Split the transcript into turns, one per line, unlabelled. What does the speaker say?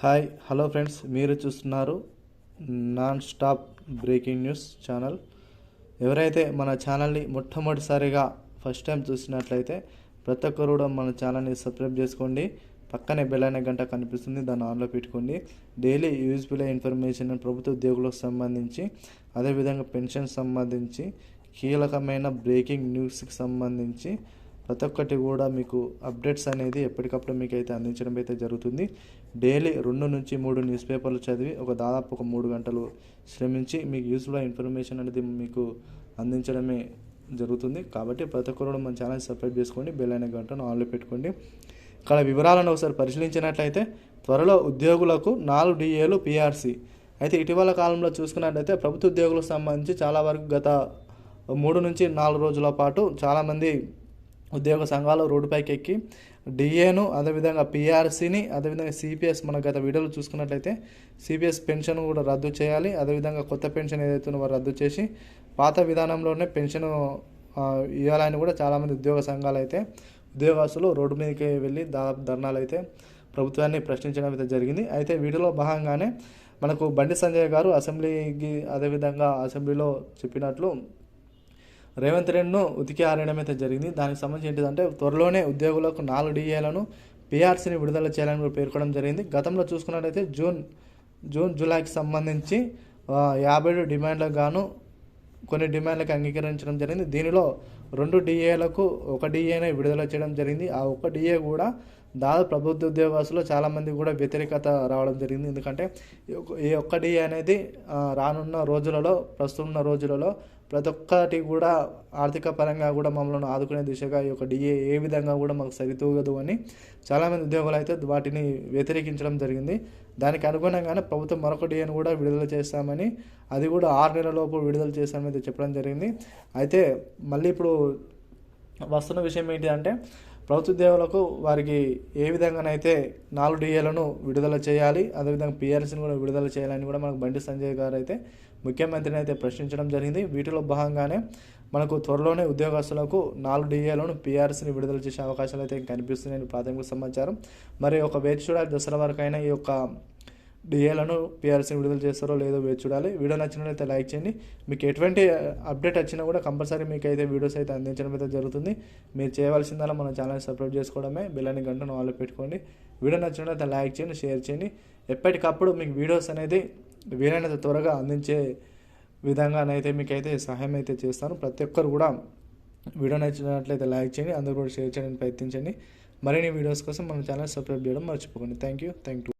Hi hello friends మీరు చూస్తున్నారు non stop breaking news channel. ఎవరైతే మన ఛానల్ని మొట్టమొదటిసారిగా ఫస్ట్ టైం చూసినట్లయితే ప్రతి ఒక్కరు కూడా మన ఛానల్ని సబ్స్క్రైబ్ చేసుకోండి. పక్కనే బెల్లైన గంట కనిపిస్తుంది దాన్ని ఆన్లో పెట్టుకోండి. డైలీ యూజ్ఫుల్ ఇన్ఫర్మేషన్ ప్రభుత్వ ఉద్యోగులకు సంబంధించి అదేవిధంగా పెన్షన్ సంబంధించి కీలకమైన బ్రేకింగ్ న్యూస్కి సంబంధించి ప్రతి ఒక్కటి కూడా మీకు అప్డేట్స్ అనేది ఎప్పటికప్పుడు మీకు అయితే అందించడం అయితే జరుగుతుంది. డైలీ రెండు నుంచి మూడు న్యూస్ పేపర్లు చదివి ఒక దాదాపు ఒక మూడు గంటలు శ్రమించి మీకు యూస్ఫుల్ ఇన్ఫర్మేషన్ అనేది మీకు అందించడమే జరుగుతుంది. కాబట్టి ప్రతి ఒక్కరు కూడా మన ఛానల్ సబ్స్క్రైబ్ చేసుకోండి బెల్ అనే గంటను ఆన్లో పెట్టుకోండి. ఇక్కడ వివరాలను ఒకసారి పరిశీలించినట్లయితే త్వరలో ఉద్యోగులకు నాలుగు డిఏలు పిఆర్సీ. అయితే ఇటీవల కాలంలో చూసుకున్నట్లయితే ప్రభుత్వ ఉద్యోగులకు సంబంధించి చాలా వరకు గత మూడు నుంచి నాలుగు రోజుల పాటు చాలామంది ఉద్యోగ సంఘాలు రోడ్డుపైకి ఎక్కి డిఏను అదేవిధంగా పిఆర్సీని అదేవిధంగా సిపిఎస్ మన గత వీడియోలో చూసుకున్నట్లయితే సిపిఎస్ పెన్షన్ కూడా రద్దు చేయాలి. అదేవిధంగా కొత్త పెన్షన్ ఏదైతే వారు రద్దు చేసి పాత విధానంలోనే పెన్షన్ ఇవ్వాలని కూడా చాలామంది ఉద్యోగ సంఘాలు అయితే ఉద్యోగస్తులు రోడ్డు మీదకి వెళ్ళి దాదాపు ధర్నాలు అయితే ప్రభుత్వాన్ని ప్రశ్నించడం అయితే జరిగింది. అయితే వీటిలో భాగంగానే మనకు బండి సంజయ్ గారు అసెంబ్లీకి అదేవిధంగా అసెంబ్లీలో చెప్పినట్లు రేవంత్ రెడ్డిను ఉతికి ఆరేయడం అయితే జరిగింది. దానికి సంబంధించి ఏంటిదంటే త్వరలోనే ఉద్యోగులకు నాలుగు డిఏలను పిఆర్సీని విడుదల చేయాలని కూడా పేర్కొనడం జరిగింది. గతంలో చూసుకున్నట్టయితే జూన్ జూన్ జూలైకి సంబంధించి యాభై డిమాండ్లకు గాను కొన్ని డిమాండ్లకు అంగీకరించడం జరిగింది. దీనిలో రెండు డిఏలకు ఒక డిఏనే విడుదల చేయడం జరిగింది. ఆ ఒక డిఏ కూడా దాదాపు ప్రభుత్వ ఉద్యోగస్తులు చాలామంది కూడా వ్యతిరేకత రావడం జరిగింది. ఎందుకంటే ఈ ఒక్క డిఏ అనేది రానున్న రోజులలో ప్రస్తుతం ఉన్న రోజులలో ప్రతి ఒక్కటి కూడా ఆర్థిక పరంగా కూడా మమ్మల్ని ఆదుకునే దిశగా ఈ యొక్క డిఏ ఏ విధంగా కూడా మాకు సరితూగదు అని చాలామంది ఉద్యోగులు అయితే వాటిని వ్యతిరేకించడం జరిగింది. దానికి అనుగుణంగానే ప్రభుత్వం మరొక డిఏను కూడా విడుదల చేస్తామని అది కూడా ఆరు నెలల లోపు విడుదల చేస్తామని చెప్పడం జరిగింది. అయితే మళ్ళీ ఇప్పుడు వస్తున్న విషయం ఏంటి అంటే ప్రభుత్వ ఉద్యోగులకు వారికి ఏ విధంగానైతే నాలుగు డిఏలను విడుదల చేయాలి అదేవిధంగా పిఆర్సీని కూడా విడుదల చేయాలని కూడా మనకు బండి సంజయ్ గారు అయితే ముఖ్యమంత్రిని అయితే ప్రశ్నించడం జరిగింది. వీటిలో భాగంగానే మనకు త్వరలోనే ఉద్యోగస్తులకు నాలుగు డిఏలను పిఆర్సీని విడుదల చేసే అవకాశాలు అయితే కనిపిస్తున్నాయని ప్రాథమిక సమాచారం. మరి ఒక వేచి చూడాలి దసరా వరకు అయినా ఈ యొక్క డిఏలను పిఆర్సీని విడుదల చేస్తారో లేదో వేచి చూడాలి. వీడియో నచ్చినట్లయితే లైక్ చేయండి. మీకు ఎటువంటి అప్డేట్ వచ్చినా కూడా కంపల్సరీ మీకు అయితే వీడియోస్ అయితే అందించడం అయితే జరుగుతుంది. మీరు చేయవలసిందల్లా మన ఛానల్ సబ్స్క్రైబ్ చేసుకోవడమే బిల్లని గంటను వాళ్ళు పెట్టుకోండి. వీడియో నచ్చినట్లయితే లైక్ చేయండి షేర్ చేయండి. ఎప్పటికప్పుడు మీకు వీడియోస్ అనేది వీలైనంత త్వరగా అందించే విధంగానైతే మీకైతే సహాయం అయితే చేస్తాను. ప్రతి ఒక్కరు కూడా వీడియో నచ్చినట్లయితే లైక్ చేయండి అందరూ కూడా షేర్ చేయడానికి ప్రయత్నించండి. మరిన్ని వీడియోస్ కోసం మన ఛానల్ సబ్స్క్రైబ్ చేయడం మర్చిపోకండి. Thank you thank you.